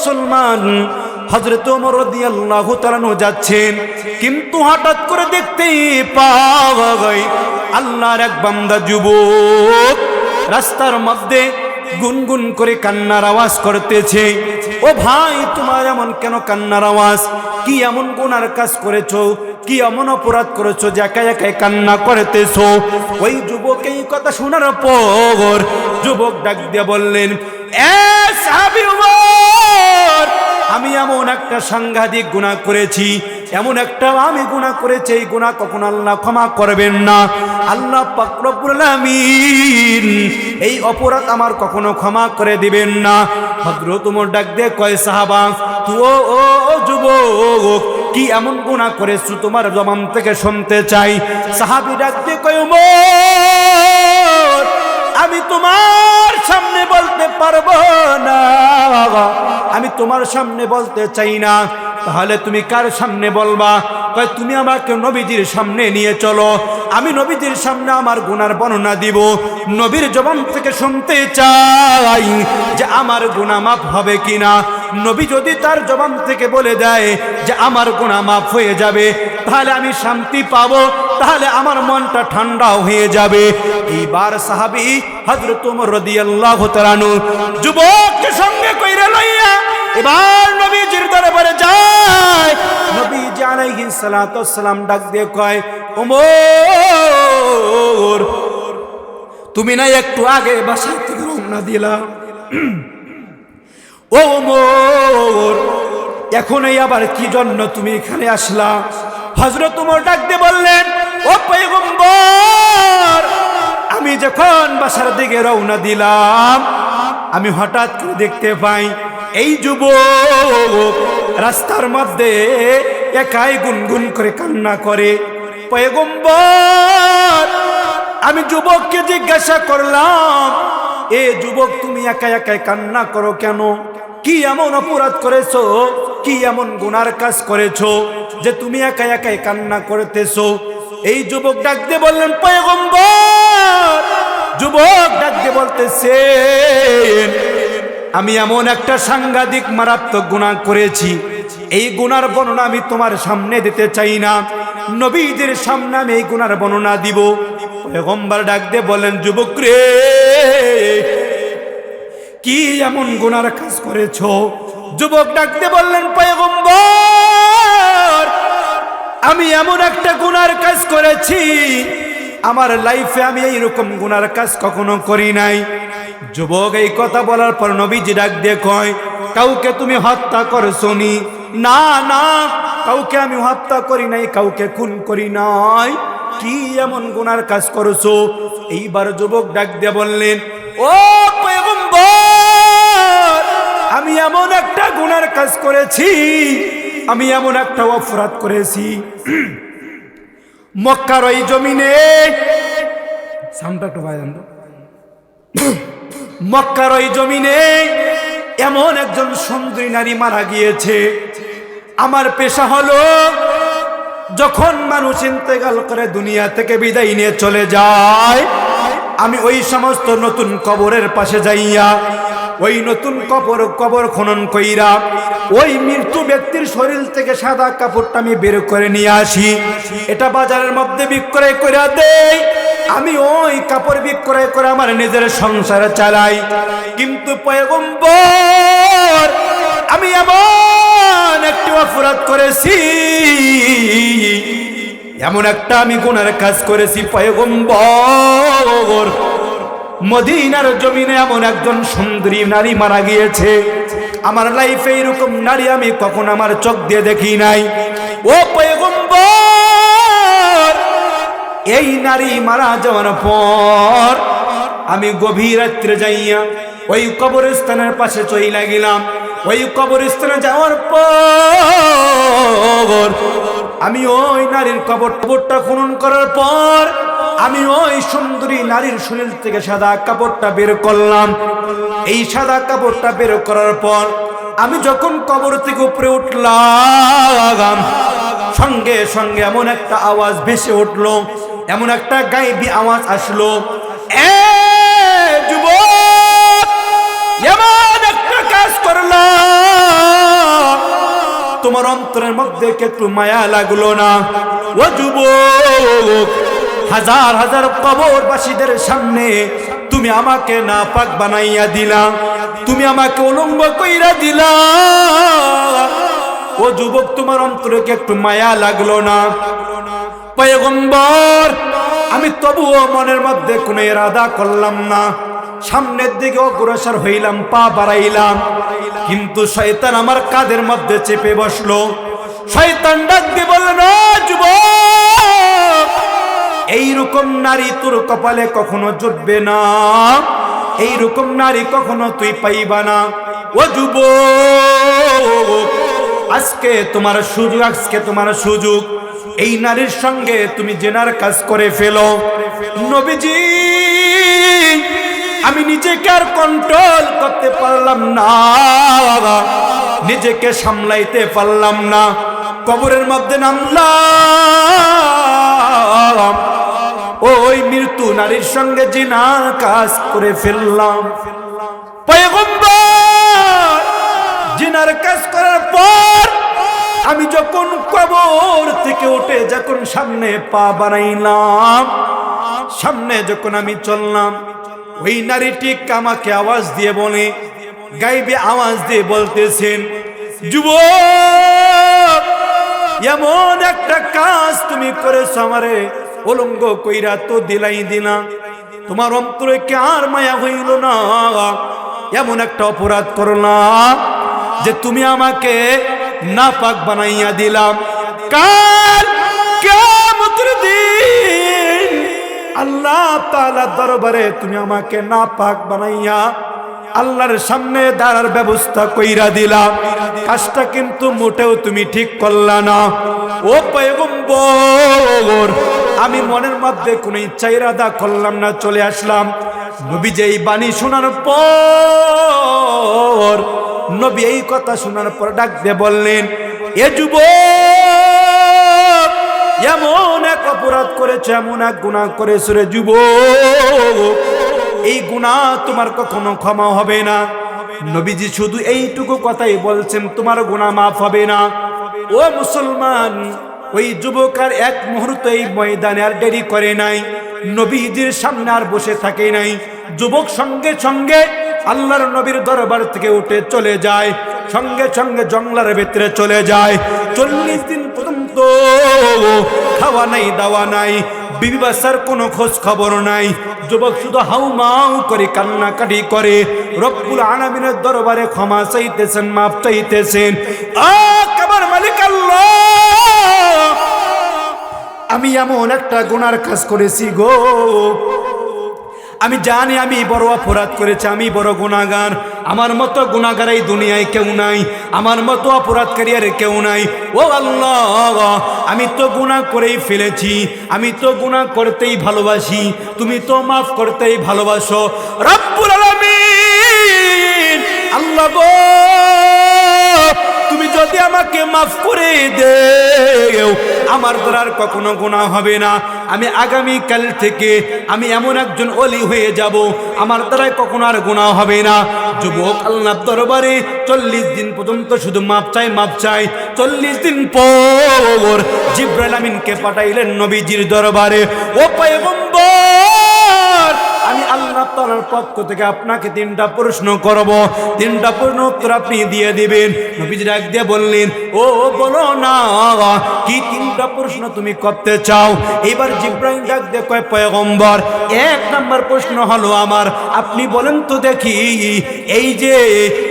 মুসলমান হজরত ওমর রাদিয়াল্লাহু তাআলা যাচ্ছেন। কিন্তু হঠাৎ করে দেখতেই পাওয়া আল্লাহর এক বান্দা যুবক রাস্তার মধ্যে গুনগুন করে কান্নার আওয়াজ করতেছে। ও ভাই, তোমার এমন কেন কান্নার আওয়াজ? কি এমন গুনার কাজ করেছ? কি এমন অপরাধ করেছ যে একা একাই কান্না করতেছো? ওই যুবক এই কথা শোনার পর যুবক ডাক দিয়ে বললেন, এ সাহাবী আমি এমন একটা সাংঘাতিক গুণা করেছি, এমন একটা আমি গুণা করেছি, এই গুণা কখন আল্লাহ ক্ষমা করবেন না। আল্লাহ এই অপরাধ আমার কখনো ক্ষমা করে দিবেন না। হযরত তোমার ডাক দিয়ে কয়, সাহাবা তু ও যুবক, কি এমন গুণা করেছ তোমার জবান থেকে শুনতে চাই? সাহাবি ডাক দিয়ে কয় আমি তোমার সামনে বলতে পারব না। আমি তোমার সামনে বলতে চাই না। তাহলে তুমি কার সামনে বলবা? তুমি আমাকে নবীজির সামনে নিয়ে চলো। আমি নবীজির সামনে আমার গুনার বর্ণনা দিব। নবীর জবান থেকে শুনতে চাই যে আমার গুণা মাফ হবে কিনা। নবী যদি তার জবান থেকে বলে দেয় যে আমার গুণা মাফ হয়ে যাবে, তাহলে আমি শান্তি পাবো। তাহলে আমার মনটা ঠান্ডাও হয়ে যাবে। এইবার সাহাবি হজরত রাদিয়াল্লাহু তাআলা যুবককে সঙ্গে কইরা লইয়া এবার নবীজির দরবারে যায়। নবীজি আলাইহিস সালাতু সালাম ডাক দিয়ে কয় তুমি না একটু আগে বাসা থেকে রওনা দিলা। ও ওমর, এখন এই আবার কি জন্য তুমি এখানে আসলা? হজরত উমর ডাক দিয়ে বললেন, ও পয়গম্বর, আমি যখন বাসার দিকে রওনা দিলাম, আমি হঠাৎ করে দেখতে পাই, এই যুবক রাস্তার মধ্যে একাই গুনগুন করে কান্না করে। পয়গম্বর, আমি যুবককে জিজ্ঞাসা করলাম, এ যুবক, তুমি একা একাই কান্না করো কেন? কি এমন অপরাধ করেছ? কি এমন গুনার কাজ করেছ যে তুমি একা একাই কান্না করতেছো? এই যুবক ডাক দিয়ে বললেন, পয়গম্বর, যুবক ডাক দিয়ে বলতেছেন, আমি এমন একটা সাংঘাতিক মারাত্মক গুণা করেছি এই গুনার বর্ণনা আমি তোমার সামনে দিতে চাই না। নবীদের সামনে আমি এই গুনার বর্ণনা দিব। পয়গম্বর ডাক দিয়ে বলেন যুবক রে কি এমন গুনার কাজ করেছ? যুবক ডাক দিয়ে বললেন, পয়গম্বর, আমি এমন একটা গুনার কাজ করেছি। আমার লাইফে আমি এইরকম গুনার কাজ কখনো করি নাই। যুবক এই কথা বলার পর নবীজি ডাক দিয়ে কয়, কাউকে তুমি হত্যা করছ নি? না না, কাউকে আমি হত্যা করি নাই, কাউকে খুন করি নাই। কি এমন গুনার কাজ করছ? এইবার যুবক ডাক দিয়ে বললেন, ও আমি এমন একটা গুনার কাজ করেছি, আমি এমন একটা অপরাধ করেছি। মক্কার ওই জমিনে মক্কার ওই জমিনে, এমন একজন সুন্দরী নারী মারা গিয়েছে আমার পেশা হলো যখন মানুষ ইন্তেকাল করে দুনিয়া থেকে বিদায় নিয়ে চলে যায়, আমি ওই সমস্ত নতুন কবরের পাশে যাইয়া, ওই নতুন কবর কবর খনন কইরা, ওই মৃত্যু ব্যক্তির শরীর থেকে সাদা কাপড়টা আমি বের করে নিয়ে আসি। এটা বাজারের মধ্যে বিক্রয় করে দেই। আমি ওই কাপড় বিক্রয় করে আমার নিজের সংসার চালাই। কিন্তু পয়গম্বর আমি এমন একটি অপরাধ করেছি, এমন একটা আমি গুনার কাজ করেছি, পয়গম্বর। মদিনার জমিনে এমন একজন সুন্দরী নারী মারা গিয়েছে। আমার লাইফে এরকম নারী আমি কখন আমার চোখ দিয়ে দেখি নাই। ও পয়গম্বর, এই নারী মারা যাওয়ার পর আমি গভীর রাত্রে যাইয়া ওই কবরস্থানের পাশে চইলা গেলাম। ওই কবরস্থানে যাওয়ার পর, আমি ওই নারীর কবর কবরটা খনন করার পর, আমি ওই সুন্দরী নারীর শরীর থেকে সাদা কাপড়টা বের করলাম। এই সাদা কাপড়টা বের করার পর, আমি যখন কবর থেকে উপরে উঠলাম, সঙ্গে সঙ্গে এমন একটা আওয়াজ ভেসে উঠল, এমন একটা গাইবি আওয়াজ আসলো। এ তোমার অন্তরের মধ্যে একটু মায়া লাগল না? ও যুবক, হাজার হাজার কবরবাসীদের সামনে তুমি আমাকে না পাক বানাইয়া দিলা। তুমি আমাকে উলঙ্গ কইরা দিলা। ও যুবক, তোমার অন্তরে একটু মায়া লাগল না? পয়গম্বর, আমি তবুও মনের মধ্যে কোনো ইরাদা করলাম না। সামনের দিকে অগ্রসর হইলাম, পা বাড়াইলাম। কিন্তু শয়তান আমার কাদের মধ্যে চেপে বসল। শয়তান ডাক দিয়ে বলল না যুবক, এইরকম নারী তোর কপালে কখনো জুটবে না। এইরকম নারী কখনো তুই পাইবা না। ও যুব আজকে তোমার সুযোগ, আজকে তোমার সুযোগ। এই নারীর সঙ্গে তুমি জেনার কাজ করে ফেলো। নবীজি আমি নিজেকে আর কন্ট্রোল করতে পারলাম না নিজেকে সামলাইতে পারলাম না। কবরের মধ্যে নামলাম। ওই মৃত্যু নারীর সঙ্গে জিনার কাজ করে ফেললাম। জিনার কাজ করার পর আমি যখন কবর থেকে উঠে যখন সামনে পা বানাইলাম, সামনে যখন আমি চললাম ওই নারীটি আমাকে আওয়াজ দিয়ে বলে, গাইবে আওয়াজ দিয়ে বলতেছেন যুব এমন একটা কাজ তুমি করেছ আমারে, উলঙ্গ কইরা তো দিলাই দিনা। তোমার অন্তরে কে আর মায়া হইল না? এমন একটা অপরাধ করলাম যে তুমি আমাকে নাপাক বানাইয়া দিলাম। কাল আল্লাহ তালা দরবারে তুমি আমাকে না পাক বানাইয়া আল্লাহর সামনে দাঁড়ার ব্যবস্থা কইরা দিলাম কাজটা কিন্তু মোটেও তুমি ঠিক করলা না। ও পয়গম্বর, আমি মনের মধ্যে কোনো ইচ্ছা ইরাদা করলাম না, চলে আসলাম। নবী যে এই বাণী শোনার পর, নবী এই কথা শোনার পর ডাক দিয়ে বললেন, এ যুবক এমন এক অপরাধ করেছে, এমন এক গুণা করেছে রে যুবক। এই গুণা তোমার কখনো ক্ষমা হবে না। নবীজি শুধু এইটুকু কথাই বলছেন, তোমার গুণা মাফ হবে না। ও মুসলমান, ওই যুবক আর এক মুহূর্ত এই ময়দানে আর দেরি করে নাই। নবীজির সামনে আর বসে থাকে নাই। যুবক সঙ্গে সঙ্গে আল্লাহর নবীর দরবার থেকে উঠে চলে যায়। সঙ্গে সঙ্গে জঙ্গলার ভেতরে চলে যায়। চল্লিশ দিন পর্যন্ত খাওয়া নাই, দাওয়া নাই। বিবি বাসার কোনো খোঁজ খবর নাই। যুবক শুধু হাউমাউ করে কান্নাকাটি করে। রব্বুল আলামিনের দরবারে ক্ষমা চাইতেছেন মাপ চাইতেছেন। আমি এমন একটা গুনার কাজ করেছি গো। আমি জানি আমি বড় অপরাধ করেছি, আমি বড় গুণাগার আমার মতো গুণাগার এই দুনিয়ায় কেউ নাই। আমার মতো অপরাধকারী আর কেউ নাই। ও আল্লাহ, আমি তো গুণা করেই ফেলেছি। আমি তো গুণা করতেই ভালোবাসি। তুমি তো মাফ করতেই ভালোবাসো। রব্বুল আলামিন, আল্লাহ গো, তুমি যদি আমাকে মাফ করে দেও আমার দ্বারা কখনো গুণা হবে না। আমি আগামী কাল থেকে আমি এমন একজন অলি হয়ে যাব, আমার দ্বারা কখনো আর গুণা হবে না। যুবক আল্লাহ দরবারে চল্লিশ দিন পর্যন্ত শুধু মাপ চাই মাপ চাই চল্লিশ দিন পর জিব্রাইল আমিনকে পাঠাইলেন নবীজির দরবারে। ও পয়গম্বর! তাআলার পক্ষ থেকে আপনাকে তিনটা প্রশ্ন করব। তিনটা প্রশ্ন উত্তর আপনি দিয়ে দিবেন। নবীজি ডাক দিয়ে বললেন, ও, বলো না, কি তিনটা প্রশ্ন তুমি করতে চাও? এবার জিব্রাইল ডাক দিয়ে কয়, পয়গম্বর, এক নাম্বার প্রশ্ন হলো আমার। আপনি বলেন তো দেখি, এই যে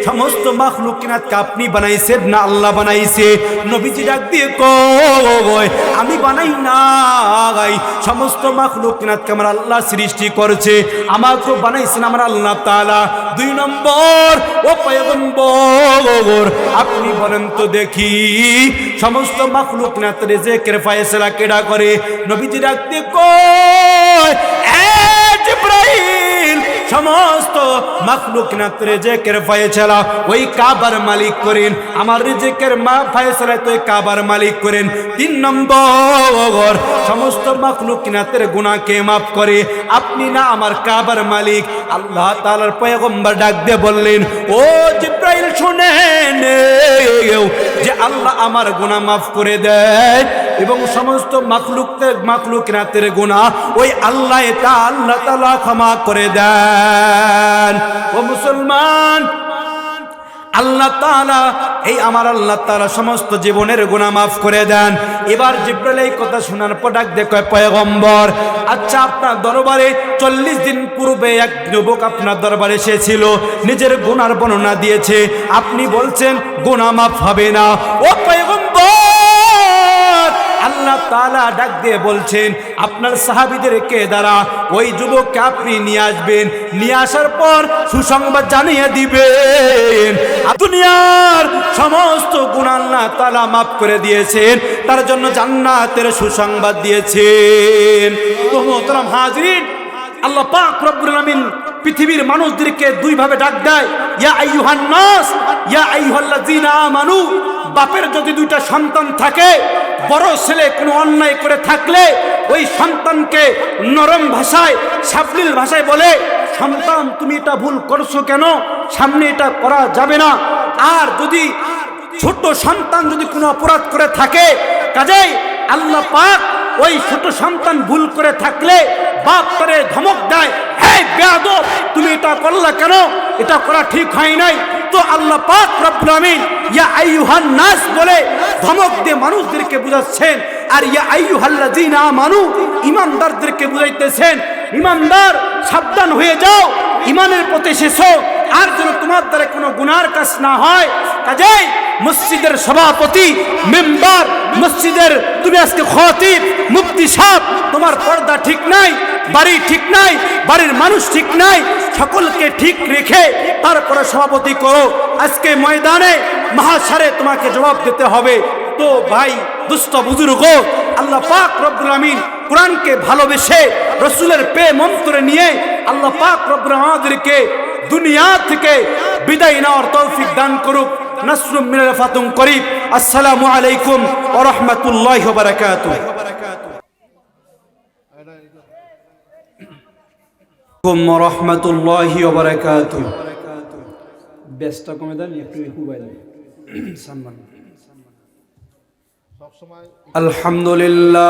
সমস্ত মাখলুকিনাতকে আপনি বানাইছেন না আল্লাহ বানাইছে? নবীজি ডাক দিয়ে কয়, আমি বানাই নাই। সমস্ত মাখলুকিনাতকে আমার আল্লাহ সৃষ্টি করেছে। আমাকে বানাইছেন আমার আল্লাহ তালা দুই নম্বর, ও পয়গম্বর, আপনি বলেন তো দেখি, সমস্ত মাখলুকিনাত রিজিকের ফয়সালা কেডা করে? নবীজি রাখতে কয়, এ জিব্রাইল! সমস্ত মাখলুক না রেজেকের ফয়সালা, ওই কাবার মালিক করেন। আমার রিজেকের মা ফয়সালা তো কাবার মালিক করেন। তিন নম্বর, সমস্ত মাখলুক নাতের গুনাহকে মাফ করে। আপনি না আমার কাবার মালিক। আল্লাহ তাআলার পয়গম্বর ডাক দিয়ে বললেন, ও জিব্রাইল শুনেন যে আল্লাহ আমার গুনাহ মাফ করে দেয় এবং সমস্ত মাখলুকদের মাখলুক রাতের গুনাহ ওই আল্লাহ এটা আল্লাহ তালা ক্ষমা করে দেন। ও মুসলমান, আল্লাহ তাআলা এই আমার আল্লাহ তাআলা সমস্ত জীবনের গুণা মাফ করে দেন। এবার জিব্রাইল এই কথা শোনার পর ডাক পয়গম্বর আচ্ছা আপনার দরবারে চল্লিশ দিন পূর্বে এক যুবক আপনার দরবারে এসেছিল, নিজের গুণার বর্ণনা দিয়েছে। আপনি বলছেন গুণা মাফ হবে না। ও পয়গম্বর আল্লাহ তাআলা ডাক দিয়ে বলছেন, আপনার সাহাবিদেরকে দ্বারা ওই যুবককে আপনি নিয়ে আসবেন? নিয়ে আসার পর সুসংবাদ জানিয়ে দিবেন। দুনিয়ার সমস্ত গুণ আল্লাহ তাআলা মাফ করে দিয়েছেন, তার জন্য জান্নাতের সুসংবাদ দিয়েছেন। মোহতরম হাজরিন, আল্লাহ পাক রব্বুল আলামিন পৃথিবীর মানুষদেরকে দুই ভাবে ডাক দেয়, ইয়া আইয়ুহান নাস, ইয়া আইয়ুহাল্লাযিনা আমানু। বাপের যদি দুইটা সন্তান থাকে, বড় ছেলে কোনো অন্যায় করে থাকলে ওই সন্তানকে নরম ভাষায়, সাবলীল ভাষায় বলে, সন্তান, তুমি এটা ভুল করছ কেন? সামনে এটা করা যাবে না। আর যদি ছোট্ট সন্তান যদি কোনো অপরাধ করে থাকে, কাজেই আল্লাহ পাক ওই ছোট সন্তান ভুল করে থাকলে বাপ করে ধমক দেয় এই বেয়াদব, তুমি এটা করলা কেন? এটা করা ঠিক হয় নাই। তো আল্লাহ পাক রব্বুল আমিন ইয়া আইয়ুহান নাস বলে ধমক দিয়ে মানুষদেরকে বুঝাচ্ছেন, আর ইয়া আইয়ুহাল্লাযিনা আমানু ইমানদারদেরকে বুঝাইতেছেন, ইমানদার, সাবধান হয়ে যাও, ইমানের পথে এসেছ, আর যেন তোমার দ্বারা কোনো গুনার কাজ না হয়। কাজেই মসজিদের সভাপতি, মেম্বার মসজিদের, তুমি আজকে খতিব, মুফতি সাহেব, তোমার পর্দা ঠিক নাই, বাড়ি ঠিক নাই, বাড়ির মানুষ ঠিক নাই, সকলকে ঠিক রেখে তারপরে সভাপতি করো। আজকে ময়দানে মহাসারে তোমাকে জবাব দিতে হবে। তো ভাই, দুষ্ট বুজুর্গ, আল্লাহ পাক রব্বুল আমিন কোরআনকে ভালোবেসে রসুলের পে মন্ত্রে নিয়ে আল্লাহ পাক রব্বুল আমাদেরকে দুনিয়া থেকে বিদায় নেওয়ার তৌফিক দান করুক। নাসরুম মিনাল ফাতুম করিব। আসসালামু আলাইকুম ওয়া রাহমাতুল্লাহি ওয়া বারাকাতুহু। ওয়া রাহমাতুল্লাহি ওয়া বারাকাতুহু। ব্যস্ততা কমে দেন একটু মোবাইল সম্মান। আলহামদুলিল্লাহ।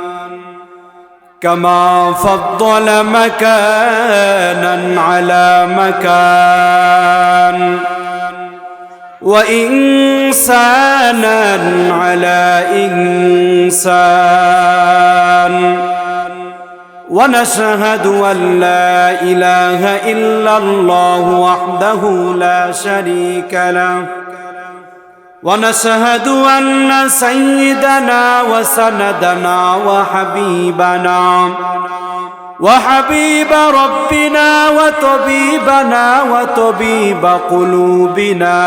كما فضل مكانا على مكان. وإنسانا على إنسان. ونشهد أن لا إله إلا الله وحده لا شريك له. ونشهد أن سيدنا وسندنا وحبيبنا وحبيب ربنا وطبيبنا وطبيب قلوبنا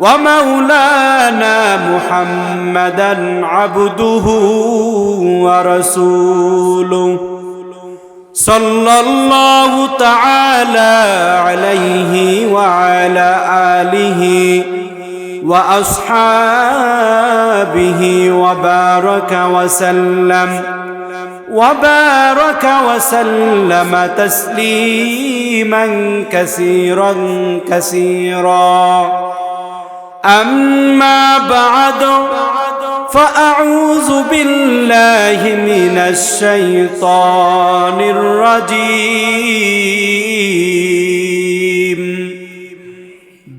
ومولانا محمدا عبده ورسوله صلى الله تعالى وأصحابه وبارك وسلم وبارك وسلم تسليما كثيرا كثيرا. أما بعد فأعوذ بالله من الشيطان الرجيم.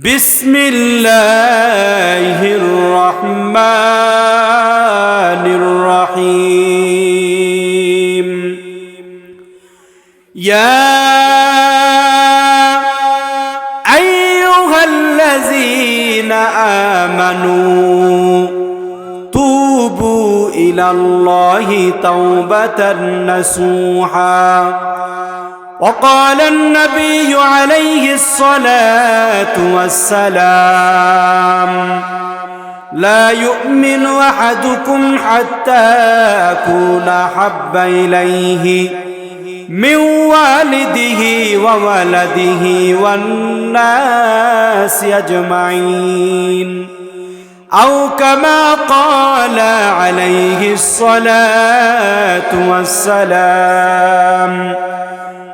بسم الله الرحمن الرحيم. يا أيها الذين آمنوا توبوا إلى الله توبة نسوحا وقال النبي عليه الصلاة والسلام لا يؤمن أحدكم حتى أكون حب إليه من والده وولده والناس أجمعين. أو كما قال عليه الصلاة والسلام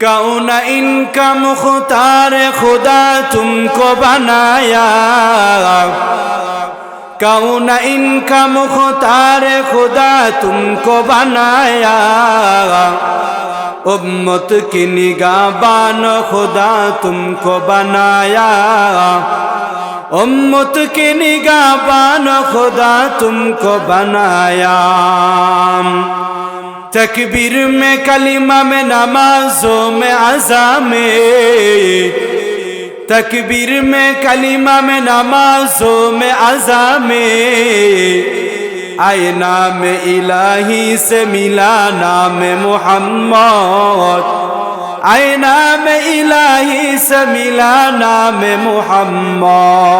کون ان کا مختار خدا تم کو بنایا کون ان کا مختار خدا تم کو بنایا امت کی نگاہ بان خدا تم کو بنایا امت کی نگاہ بان خدا تم کو بنایا تکبیر میں کلمہ میں نمازوں میں عزام تکبیر میں کلمہ میں نمازوں میں عزام آئے نام الہی سے ملا نام محمد আয় নাম ইলাহি সমিলা নাম মোহাম্মদ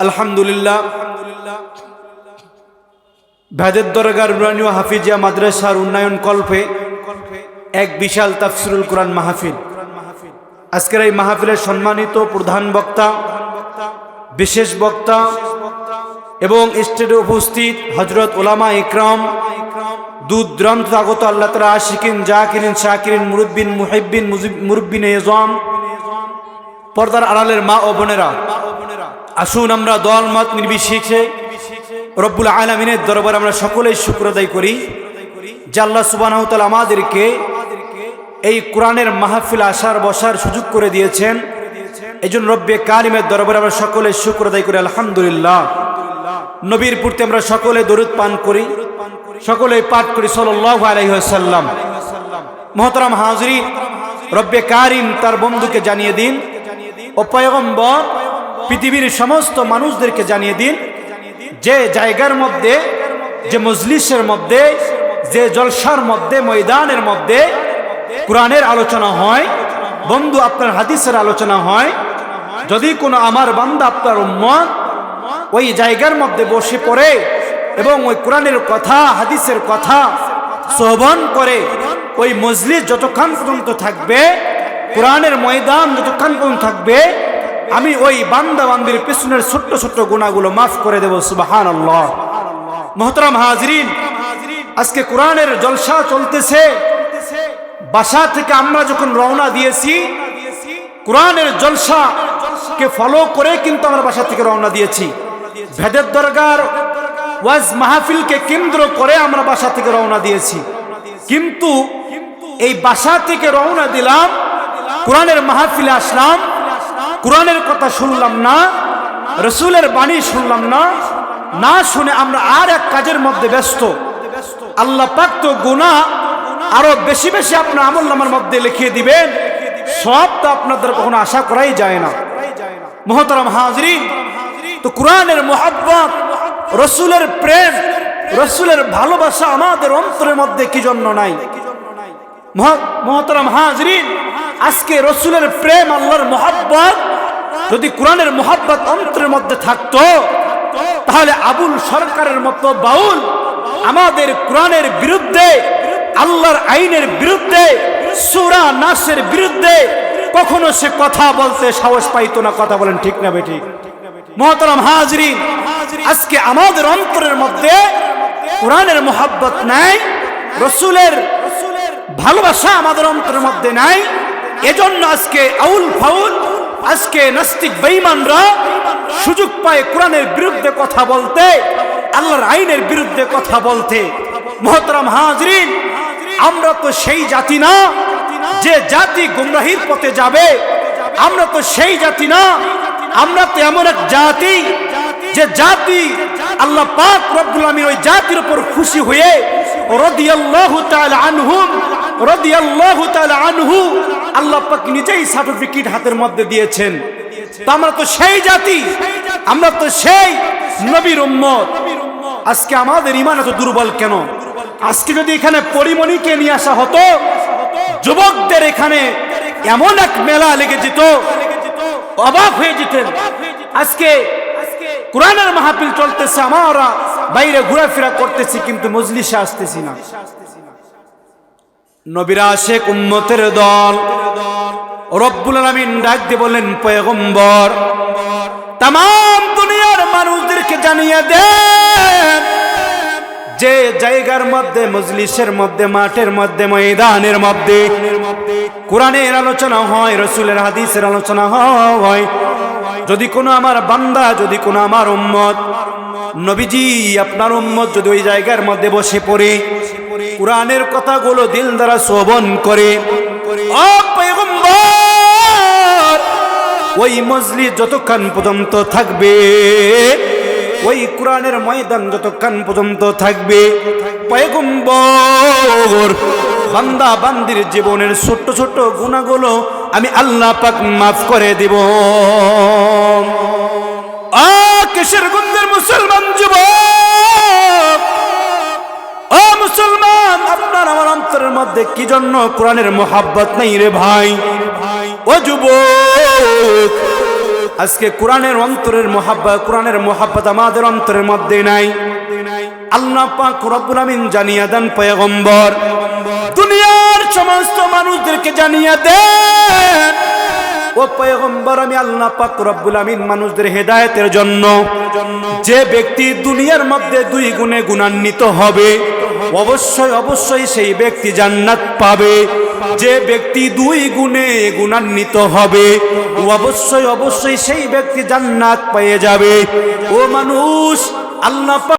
আলহামদুলিল্লাহ ভেদের দরগার নুরানীয় হাফিজিয়া মাদ্রাসার উন্নয়ন কল্পে এক বিশাল তাফসিরুল কোরআন মাহফিল। আজকের এই মাহফিলের সম্মানিত প্রধান বক্তা, বিশেষ বক্তা এবং স্টেজে উপস্থিত হজরত ওলামা ইকরাম দুধ দ্রন্থ আগত আল্লাহ তালা আশিকিন, জাকিরিন, শাকিরিন, মুরব্বিন, মুহিব্বিন মুরব্বিন এজম পর্দার আড়ালের মা ও বোনেরা, আসুন আমরা দল মত নির্বিশেষে রব্বুল আলমিনের দরবার আমরা সকলেই শুক্র আদায় করি জাল্লা সুবাহ আমাদেরকে এই কোরআনের মাহফিল আসার বসার সুযোগ করে দিয়েছেন। এই জন্য রব্বে কালিমের দরবারে আমরা সকলে শুক্র আদায় করি, আলহামদুলিল্লাহ। নবীর পূর্তি আমরা সকলে দরুদ পান করি সকলে পাঠ করি সাল্লাহ আলহিহাল্লাম মহতরাম হাজরি, রব্বে কারিম তার বন্ধুকে জানিয়ে দিন, ও পয়গম্বর পৃথিবীর সমস্ত মানুষদেরকে জানিয়ে দিন যে জায়গার মধ্যে, যে মজলিসের মধ্যে, যে জলসার মধ্যে, ময়দানের মধ্যে কোরআনের আলোচনা হয়, বন্ধু আপনার হাদিসের আলোচনা হয়, যদি কোনো আমার বান্দা আপনার উম্মত ওই জায়গার মধ্যে বসে পড়ে এবং ওই কোরআনের কথা, হাদিসের কথা শ্রবণ করে, ওই মজলিস যতক্ষণ পর্যন্ত থাকবে, কোরআনের ময়দান যতক্ষণ পর্যন্ত থাকবে আমি ওই বান্দা বান্দির পেছনের ছোট্ট ছোট্ট গুণাগুলো মাফ করে দেব সুবাহান মোহতরাম হাজরিন, আজকে কোরআনের জলসা চলতেছে। বাসা থেকে আমরা যখন রওনা দিয়েছি, কোরআনের জলসা কে ফলো করে কিন্তু আমরা বাসা থেকে রওনা দিয়েছি। ভেদের দরগার ওয়াজ মাহফিলকে কেন্দ্র করে আমরা বাসা থেকে রওনা দিয়েছি। কিন্তু এই বাসা থেকে রওনা দিলাম, কোরআনের মাহফিলে আসলাম কোরআনের কথা শুনলাম না, রসুলের বাণী শুনলাম না না শুনে আমরা আর এক কাজের মধ্যে ব্যস্ত। আল্লাহ পাক তো গুণা আরও বেশি বেশি আপনার আমল নামার মধ্যে লিখিয়ে দিবেন। সব তো আপনাদের কখনো আশা করাই যায় না। মহতরম হাজরি তো কোরআনের মোহাব্বত, রসুলের প্রেম, রসুলের ভালোবাসা আমাদের অন্তরের মধ্যে কি জন্য নাই? মহতরম হাজরি আজকে রসুলের প্রেম, আল্লাহর মোহাব্বত যদি কোরআনের মোহাব্বত অন্তরের মধ্যে থাকতো, তাহলে আবুল সরকারের মতো বাউল আমাদের কোরআনের বিরুদ্ধে, আল্লাহর আইনের বিরুদ্ধে, সুরা নাসের বিরুদ্ধে কখনো সে কথা বলতে সাহস পাইতো না। কথা বলেন ঠিক না বেঠিক? মহতরম হাজরিন, আজকে আমাদের অন্তরের মধ্যে কোরআনের মোহাব্বত নাই, রসুলের ভালোবাসা আমাদের অন্তরের মধ্যে নাই, এজন্য আজকে আউল ফাউল আজকে নাস্তিক বেঈমানরা সুযোগ পায় কোরআনের বিরুদ্ধে কথা বলতে, আল্লাহর আইনের বিরুদ্ধে কথা বলতে। মহতরম হাজরিন, আমরা তো সেই জাতি না যে জাতি গুমরাহির পথে যাবে। আমরা তো সেই জাতি না, আমরা তো এমন এক জাতি যে জাতি আল্লাহ পাক রব্বুল আমিন ওই জাতির উপর খুশি হয়ে রাদিয়াল্লাহু তাআলা আনহুম রাদিয়াল্লাহু তাআলা আনহু আল্লাহ পাক নিজেই সার্টিফিকেট হাতের মধ্যে দিয়েছেন। তো আমরা তো সেই জাতি, আমরা তো সেই নবীর উম্মত। আজকে আমাদের ইমান এত দুর্বল কেন? আজকে যদি এখানে পরিমণিকে নিয়ে আসা হতো, যুবকদের এখানে এমন এক মেলা লেগে যেত, অবাক হয়ে যেতেন। আজকে কোরআনের মাহফিল চলতেছে, আমরা বাইরে ঘোরাফেরা করতেছি, কিন্তু মজলিসে আসতেছি না। নবীরা শেখ উম্মতের দল। রব্বুল আলামিন ডাক দিয়ে বলেন পয়গম্বর তাম দুনিয়ার মানুষদেরকে জানিয়ে দেন যে জায়গার মধ্যে, মজলিসের মধ্যে, মাঠের মধ্যে, ময়দানের মধ্যে কোরআনের আলোচনা হয়, রসুলের হাদিসের আলোচনা হয়, যদি কোনো আমার বান্দা, যদি কোনো আমার উম্মত, নবীজি, আপনার উম্মত যদি ওই জায়গার মধ্যে বসে পড়ে কোরআনের কথাগুলো দিল দ্বারা শোভন করে। ওই মজলিস যতক্ষণ পর্যন্ত থাকবে, ওই কোরআনের ময়দান যতক্ষণ পর্যন্ত থাকবে, পয়গম্বর, বান্দা বান্দির জীবনের ছোট্ট ছোট্ট গুণাগুলো আমি আল্লাহ পাক মাফ করে দিব। আ কিশোরগঞ্জের মুসলমান যুবক ও মুসলমান, আপনার আমার অন্তরের মধ্যে কি জন্য কোরআনের মোহাব্বত নেই রে ভাই? ও যুবক, আজকে কোরআনের অন্তরের মোহাব্বত, কোরআনের মোহাব্বত আমাদের অন্তরের মধ্যে নাই। আল্লাহ পাক রব্বুল আমিন জানিয়ে দেন, পয়গম্বর, দুনিয়ার সমস্ত মানুষদেরকে জানিয়ে দেন ও পয়গম্বর, আমি আল্লাহ পাক রব্বুল আমিন মানুষদের জন্য যে ব্যক্তি দুনিয়ার মধ্যে দুই গুণে গুণান্বিত হবে, অবশ্যই অবশ্যই সেই ব্যক্তি জান্নাত পাবে। যে ব্যক্তি দুই গুণে গুণান্বিত হবে, অবশ্যই অবশ্যই সেই ব্যক্তি জান্নাত পেয়ে যাবে। ও মানুষ, আল্লাহ